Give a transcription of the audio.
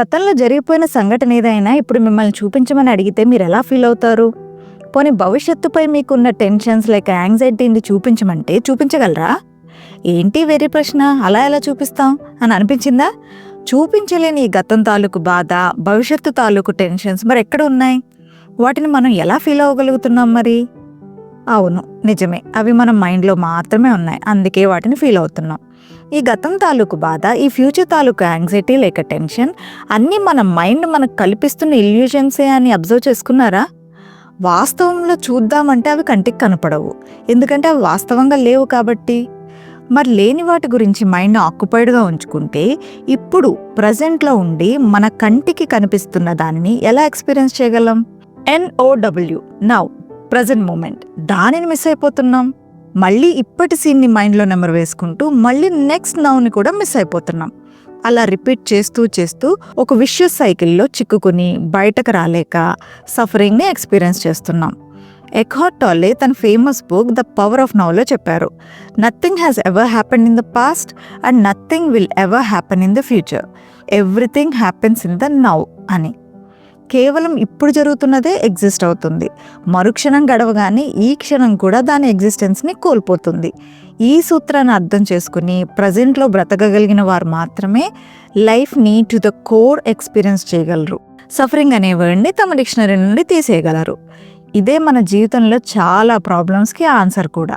గతంలో జరిగిపోయిన సంఘటన ఏదైనా ఇప్పుడు మిమ్మల్ని చూపించమని అడిగితే మీరు ఎలా ఫీల్ అవుతారు? పోనీ భవిష్యత్తుపై మీకున్న టెన్షన్స్ లైక్ యాంగ్జైటీని చూపించమంటే చూపించగలరా? ఏంటి వెరీ ప్రశ్న? అలా ఎలా చూపిస్తాం? అని అనిపించిందా? చూపించలేని ఈ గతం తాలూకు బాధ భవిష్యత్తు తాలూకు టెన్షన్స్ మరి ఎక్కడ ఉన్నాయి? వాటిని మనం ఎలా ఫీల్ అవ్వగలుగుతున్నాం మరి? అవును నిజమే. అవి మన మైండ్లో మాత్రమే ఉన్నాయి. అందుకే వాటిని ఫీల్ అవుతున్నాం. ఈ గతం తాలూకు బాధ ఈ ఫ్యూచర్ తాలూకు యాంగ్జైటీ లేక టెన్షన్ అన్నీ మన మైండ్ మనకు కల్పిస్తున్న ఇల్యూషన్సే అని అబ్జర్వ్ చేసుకున్నారా? వాస్తవంలో చూద్దామంటే అవి కంటికి కనపడవు. ఎందుకంటే అవి వాస్తవంగా లేవు కాబట్టి. మరి లేని వాటి గురించి మైండ్ ఆక్యుపైడ్గా ఉంచుకుంటే ఇప్పుడు ప్రజెంట్లో ఉండి మన కంటికి కనిపిస్తున్న దానిని ఎలా ఎక్స్పీరియన్స్ చేయగలం? N O W now present moment దానిని మిస్ అయిపోతున్నాం. మళ్ళీ ఇప్పటి సీన్ని మైండ్లో నెంబర్ వేసుకుంటూ మళ్ళీ నెక్స్ట్ నౌని కూడా మిస్ అయిపోతున్నాం. అలా రిపీట్ చేస్తూ చేస్తూ ఒక విషయస్ సైకిల్లో చిక్కుకుని బయటకు రాలేక సఫరింగ్ని ఎక్స్పీరియన్స్ చేస్తున్నాం. ఎక్హాట్ టాలే తన famous book the power of నౌలో చెప్పారు. Nothing has ever happen in the past and nothing will ever happen in the future everything happens in the now అని. కేవలం ఇప్పుడు జరుగుతున్నదే ఎగ్జిస్ట్ అవుతుంది. మరుక్షణం గడవగానే ఈ క్షణం కూడా దాని ఎగ్జిస్టెన్స్ని కోల్పోతుంది. ఈ సూత్రాన్ని అర్థం చేసుకుని ప్రజెంట్లో బ్రతకగలిగిన వారు మాత్రమే లైఫ్ని టు ద కోర్ ఎక్స్పీరియన్స్ చేయగలరు. సఫరింగ్ అనే వర్డ్ని తమ డిక్షనరీ నుండి తీసేయగలరు. ఇదే మన జీవితంలో చాలా ప్రాబ్లమ్స్కి ఆన్సర్ కూడా.